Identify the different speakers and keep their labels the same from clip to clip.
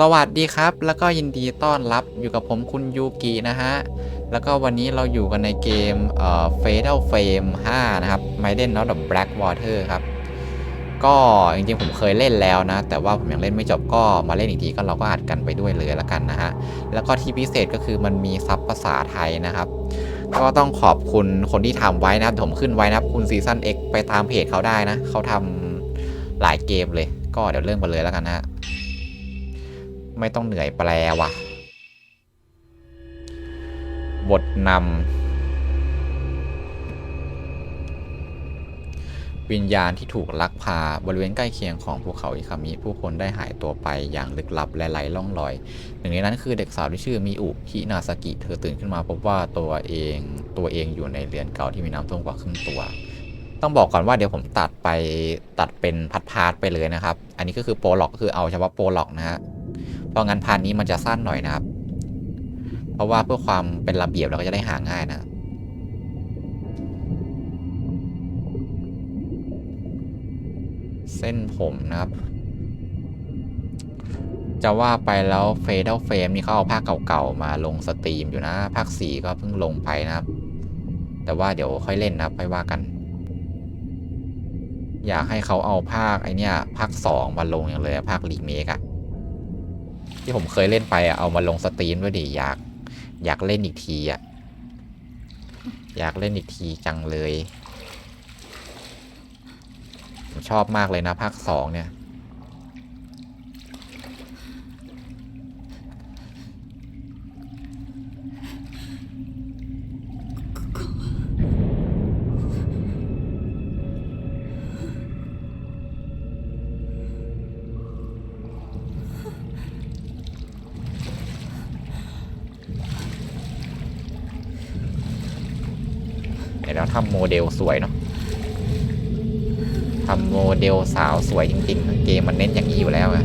Speaker 1: สวัสดีครับ แล้วก็ยินดีต้อนรับอยู่กับผมคุณยูกินะฮะ แล้วก็วันนี้เราอยู่กันในเกมเอ่อ Fatal Frame 5 นะครับ Maiden of the Black Water ครับ ก็จริงๆผมเคยเล่นแล้วนะ แต่ว่าผมยังเล่นไม่จบก็มาเล่นอีกทีก็เราก็อัดกันไปด้วยเลยละกันนะฮะ แล้วก็ที่พิเศษก็คือมันมีซับภาษาไทยนะครับก็ต้องขอบคุณคนที่ทำไว้นะครับผมขึ้นไว้นะครับคุณซีซัน X ไปตามเพจเขาได้นะ เขาทำหลายเกมเลย ก็เดี๋ยวเริ่มกันเลยแล้วกันนะฮะ ไม่ต้องเหนื่อยแปลว่ะบทนำวิญญาณที่ถูกลักพาบริเวณใกล้เคียงของภูเขาอิคามิผู้คนได้หายตัวไปอย่างลึกลับและไร้ล่องรอย หนึ่งในนั้นคือเด็กสาวที่ชื่อมิอุฮินาซากิ เธอตื่นขึ้นมาพบว่าตัวเองตัวเองอยู่ในเรือนเก่าที่มีน้ำท่วมกว่าครึ่งตัวต้องบอกก่อนว่าเดี๋ยวผมตัดไปตัดเป็นพัดพาร์ทไปเลยนะครับ อันนี้ก็คือโปรล็อกก็คือเอาเฉพาะโปรล็อกนะฮะ ราะงั้นพาร์ทนี้มันจะสั้นหน่อยนะครับ เพราะว่าเพื่อความเป็นระเบียบเราก็จะได้หาง่ายนะเส้นผมนะครับ จะว่าไปแล้วเฟ d ลเฟ m นี่เขาเอาภาคเก่าๆมาลงสตรีมอยู่นะ ภาค 4 ก็เพิ่งลงไปนะครับ แต่ว่าเดี๋ยวค่อยเล่นนะครับค่อยว่ากัน อยากให้เขาเอาภาคไอเนี้ยภาค 2 มาลงอย่างเลยภาครีเมคอะ ที่ผมเคยเล่นไปอะเอามาลงสตรีมด้วยดิอยาก อยากเล่นอีกทีอะอยากเล่นอีกทีจังเลย ผมชอบมากเลยนะภาคสองเนี่ย เดี๋ยวทำโมเดลสวยเนาะทำโมเดลสาวสวยจริงๆ เกมมันเน้นอย่างนี้อยู่แล้วอะ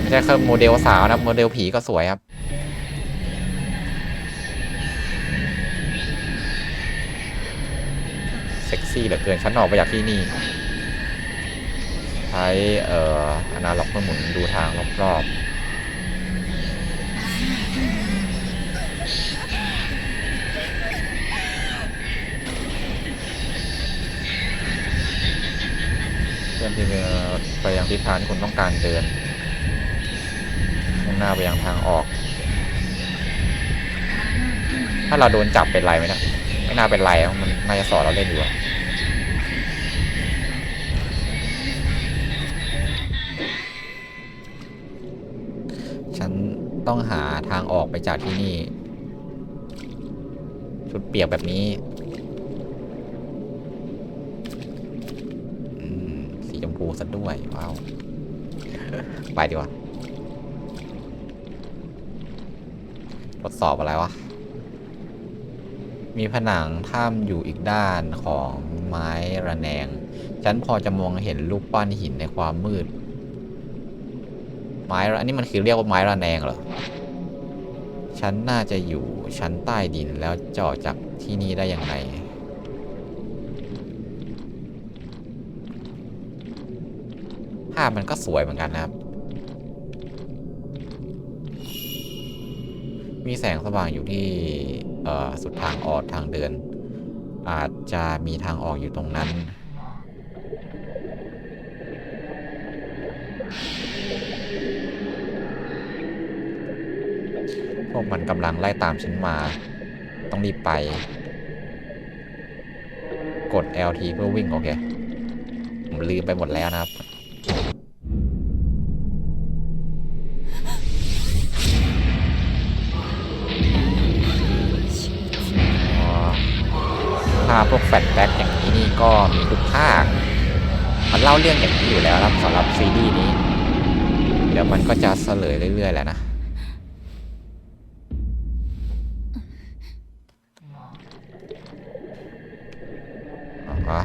Speaker 1: ไม่ใช่แค่โมเดลสาวนะโมเดลผีก็สวยครับ เซี่เหลือเกินฉันออกไปจากที่นี่ ใช้เอ่ออนาล็อกเพื่อหมุนดูทางรอบๆเพื่อนที่ไปยังทิศทางที่คุณต้องการเดินมุ่งหน้าไปยังทางออก ถ้าเราโดนจับเป็นไรไหมนะไม่น่าเป็นไรมันน่าจะสอนเราเล่นอยู่ ต้องหาทางออกไปจากที่นี่ ชุดเปียกแบบนี้สีชมพูซะด้วย ว้าว ไปดีกว่า ทดสอบอะไรวะ มีผนังถ้ำอยู่อีกด้านของไม้ระแนง ฉันพอจะมองเห็นรูปปั้นหินในความมืด ไม้ระอันนี้มันคือเรียกว่าไม้ระแนงเหรอฉันน่าจะอยู่ชั้นใต้ดินแล้วจะออกจากที่นี่ได้ยังไงภาพมันก็สวยเหมือนกันนะครับ มีแสงสว่างอยู่ที่สุดทางออกทางเดิน อาจจะมีทางออกอยู่ตรงนั้น วกมันกำลังไล่ตามฉันมา ต้องรีบไป กด LT เพื่อวิ่งโอเค ผมลืมไปหมดแล้วนะครับภาพพวกแฟลชแบ็กอย่างนี้นี่ก็มีทุกภาค มันเล่าเรื่องอย่างนี้อยู่แล้วครับสำหรับซีรีส์นี้ เดี๋ยวมันก็จะเสลยเรื่อยๆแหละนะ อ๋อ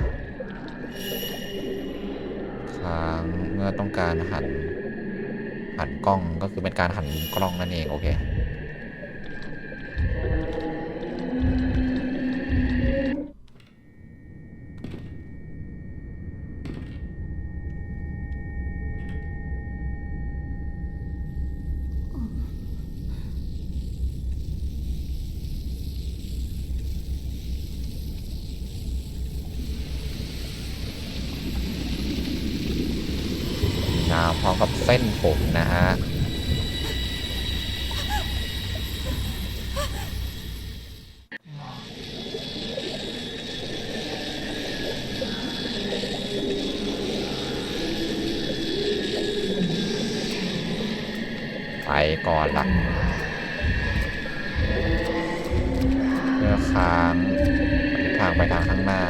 Speaker 1: ค้างเมื่อต้องการหันหันกล้องก็คือเป็นการหันกล้องนั่นเอง โอเค อมกับเส้นผมนะฮะไปก่อนละเพื่อค้างทางไปทางข้างหน้า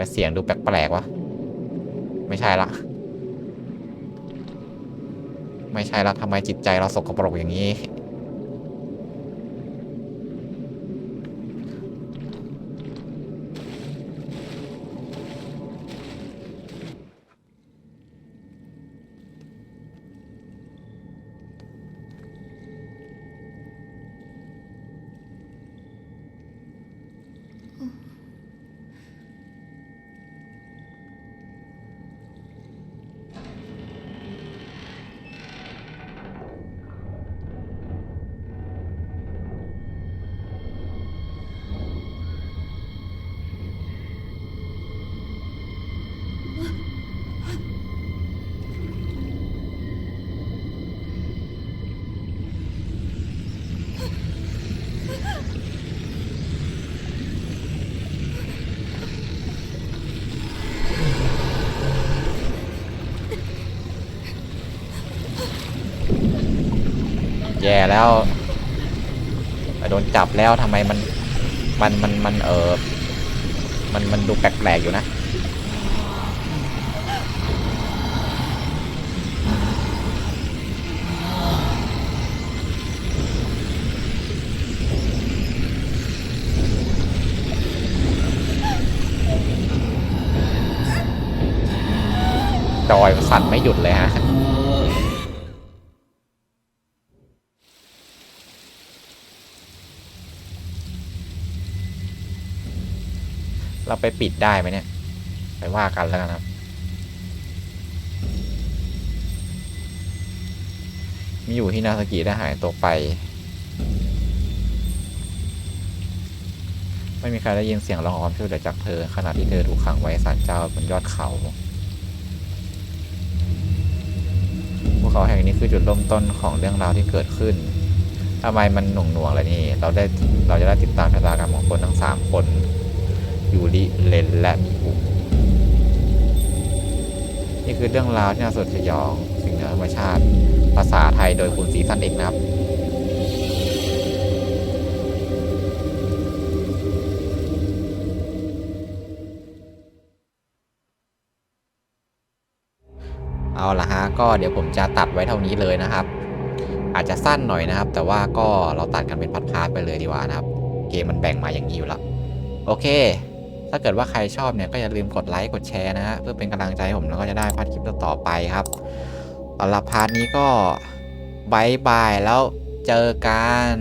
Speaker 1: มเสียงดูแปลกๆวะ ไม่ใช่ละ ไม่ใช่ละทำไมจิตใจเราสกปรกอย่างนี้ ย่แล้วโดนจับแล้วทำไมมันมันมันมันเออมันมันดูแปลกๆอยู่นะจอยสั่นไม่หยุดเลยฮะ เราไปปิดได้ไหมเนี่ย ไปว่ากันแล้วกันครับ มีอยู่ที่นาสกิได้หายตัวไป ไม่มีใครได้ยินเสียงร้องความช่วยเหลือจากเธอ ขณะที่เธอถูกขังไว้ศาลเจ้าบนยอดเขาภูเขาแห่งนี้คือจุดเริ่มต้นของเรื่องราวที่เกิดขึ้นทำไมมันหน่วงหน่วงๆล่ะนี่ เราได้เราจะได้ติดตามชะตากรรมของคนทั้งสามคน ยูริเลนและมิอุนี่คือเรื่องราวที่น่าสดสยอง สิ่งเหนือธรรมชาติ ภาษาไทยโดยคุณสีสันเอกนะครับเอาละฮะก็เดี๋ยวผมจะตัดไว้เท่านี้เลยนะครับ อาจจะสั้นหน่อยนะครับ แต่ว่าก็เราตัดกันเป็นพาร์ทๆไปเลยดีกว่านะครับ เกมมันแบ่งมาอย่างนี้อยู่แล้ว โอเค ถ้าเกิดว่าใครชอบเนี่ยก็อย่าลืมกดไลค์กดแชร์นะฮะเพื่อเป็นกำลังใจให้ผมแล้วก็จะได้พาร์ทคลิปต่อไปครับสำหรับพาร์ทนี้ก็บายบายแล้วเจอกัน